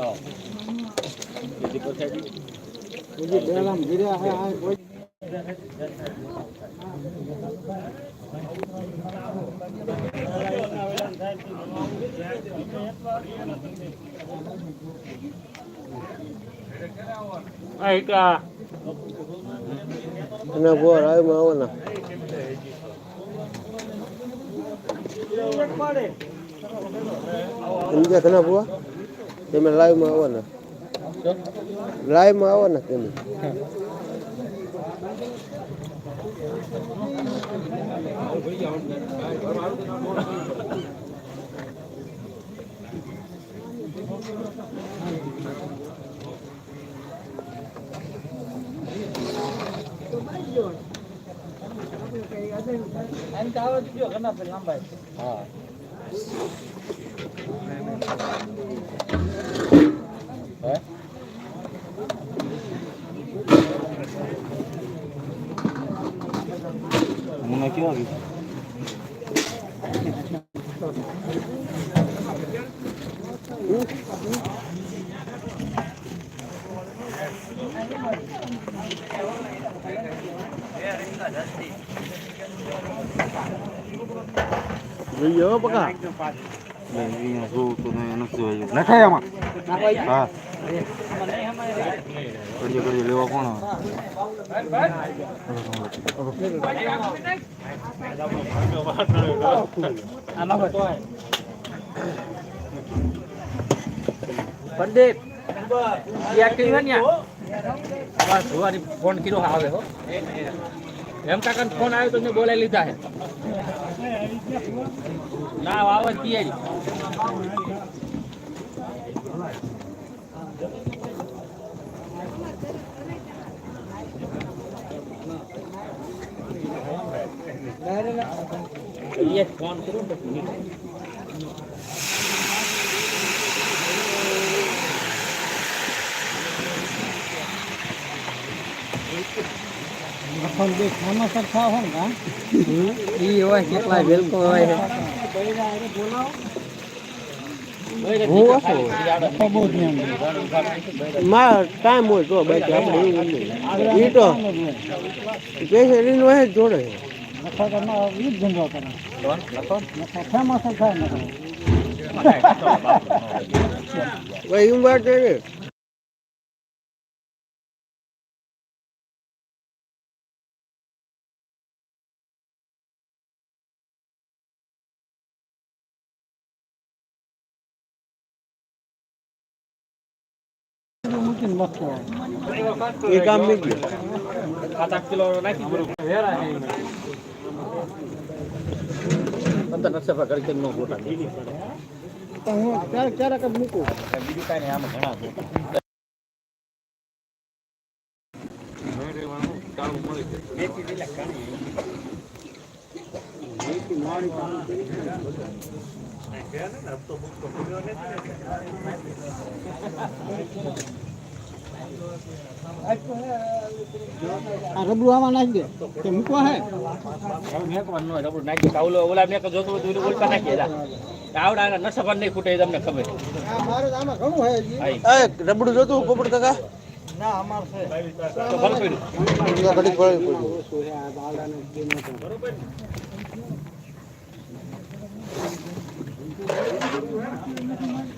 Oh. Is it both heavy? Ay ka. Ano po, ay mo na. Ano ka na? તમે લાઈવમાં આવવાના લાઈવમાં આવવાના તમે Gracias. જોઈએ હો બકા નખાય આમાં હા કરીએ કરીએ લેવા કોણ પંડિત ફોન કર્યો આવે હો એમ કાકા ફોન આવ્યો તો મેં બોલાવી લીધા હે ના આવે જ ફોન કરું ને પછી ઈ હોય કેટલા વેલકો હોયમાં ટાઈમ હોય તો બાકી આપણે એવું નહીં. એ તો પૈસા રીન હોય જ જોડે ભાઈ છે. એ કામ નહીં ગયું સાત કરી કે નો ગોટા હું ક્યારે ક્યારેક મૂકું બીજું કાંઈ નહીં આમાં ગોટા. આ રબડું આમાં નાખી દે કે મૂકવા હે રબડું નાખી તો ઓલો મેં જોતું હોય તો ઓલું ઓલકા નાખી દે. આવડા આના નશા નહીં ખૂટે તમને ખબર રબડું તો ભલે પડ્યું. ઘડી ના, નહીં, ના,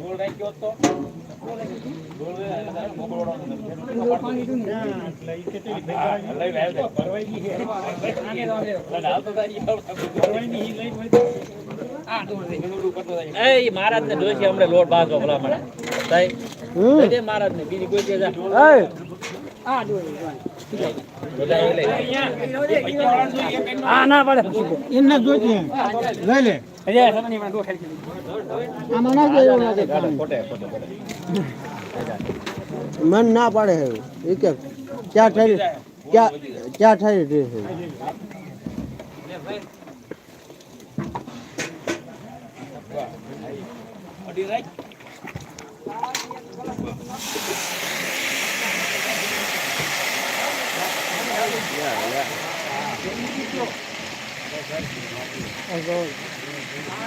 ગોળ રાખ્યો તો એ મહારાજ ને જોઈશે હમણે લોટ બાંધો ભલા મળે સાહેબ હમ. મહારાજ ને બીજી કોઈ કે જા. એ. બધા એ લઈ હા ના પડે એમને લઈ લે. મન ના પાડે એ કે ક્યાં ઠરી ક્યાં ક્યાં ઠરી રહી છે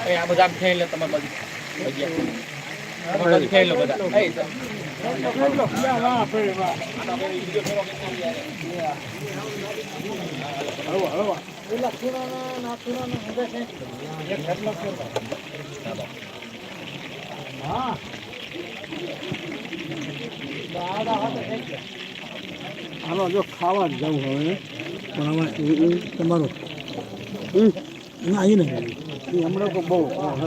એ આ બધા ખેલ લે તમારે. તમારે બાજુ ખેલ લો બધા તો. હાલો જો ખાવા જ જવું હવે પણ એ તમારું. ના એ નહીં. એ હમણાં તો બહુ ખાવ.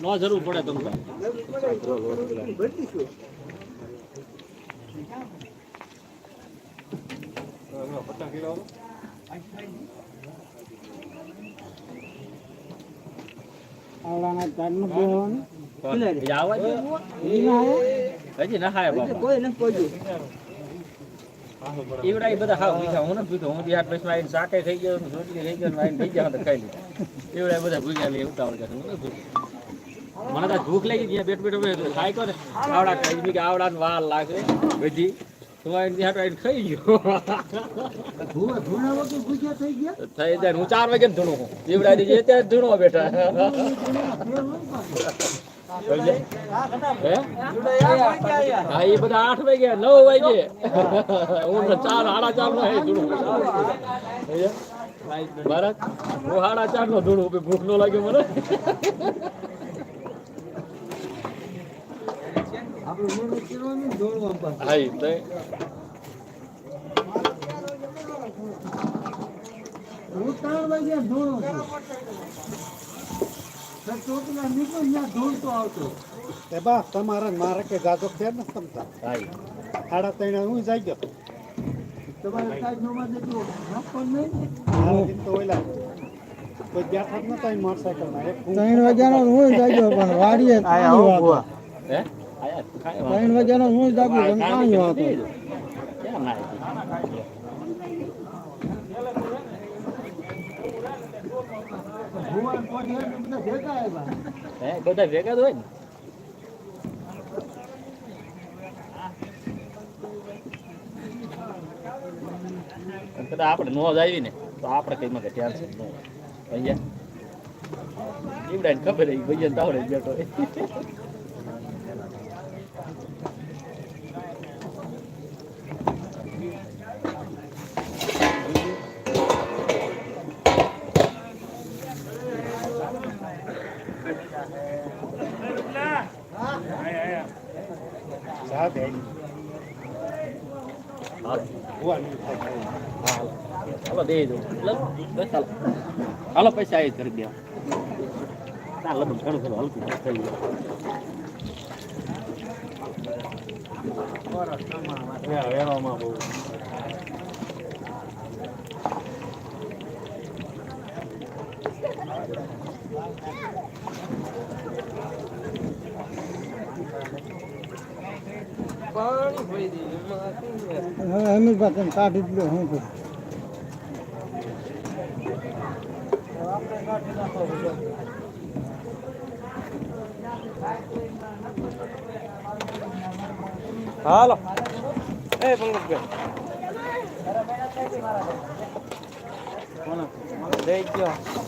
ન જરૂર પડે તમને હજી ના ખાય બાપા. ઈવડા બધા હાવ ભૂખ્યા હું નથી ભૂખ્યો. હું ત્યાં પછી આવીને શાકે ખાઈ ગયો, રોટલી ખાઈ ગયો આવીને થઈ ગયા ખાઈ લીધું ઈવડા બધા ભૂખ્યા લઈ ઉતાવળ કરે. હું મને તો ભૂખ લાગી ગયા બેઠ બેઠો. ખાઈ કોને? આવડા ખાઈ કે આવડા વાર લાગે બધી. ધૂણા ધૂણા થઈ જાય હું ચાર વાગે ધૂણું હું દીધી ધૂણવા બેઠા. હા? એ બધા આઠ વાગે નવ વાગે હું ચાર સાડા ચાર નો ધૂણું. ભારત હું સાડા ચાર નો ધૂણું ભૂખ નો લાગે મને આપણે મહેનત કરવાની દોડવા પાસે હા ઈ તો હું ત્રણ વાગ્યા ધોણો છું સર નીકળું ત્યાં ધોળતો આવતો એ બા તમારા મારે કે જાજો ફેર ન ઈ. સાડા ત્રણ હું જાય ગયો. તમારે કાંઈ જોવા દેતું નાખો નહીં? મારા દિન તો ઓલા. કોઈ બેઠા જ નતા મોટરસાયકલમાં. એક ત્રણ વાગ્યાનો હું જાગ્યો પણ વાડીએ હે? ત્રણ બધા ભેગા હોય ને? કદાચ આપણે આવી ને તો આપણે કઈ માં ધ્યાન છે, નો. ભૈયા ઈવડાને ખબર ભૈયા તાવડે બેઠો હાલો, દે દો હાલો, પૈસા આવી કરી દે. ના લબન ઘણું હલકું થઈ ગયું. વેણોમાં બહુ અમીરભાઈ તમે કાઢી લો હું કહું હાલો. એ પંકજભાઈ. જઈ ગયો.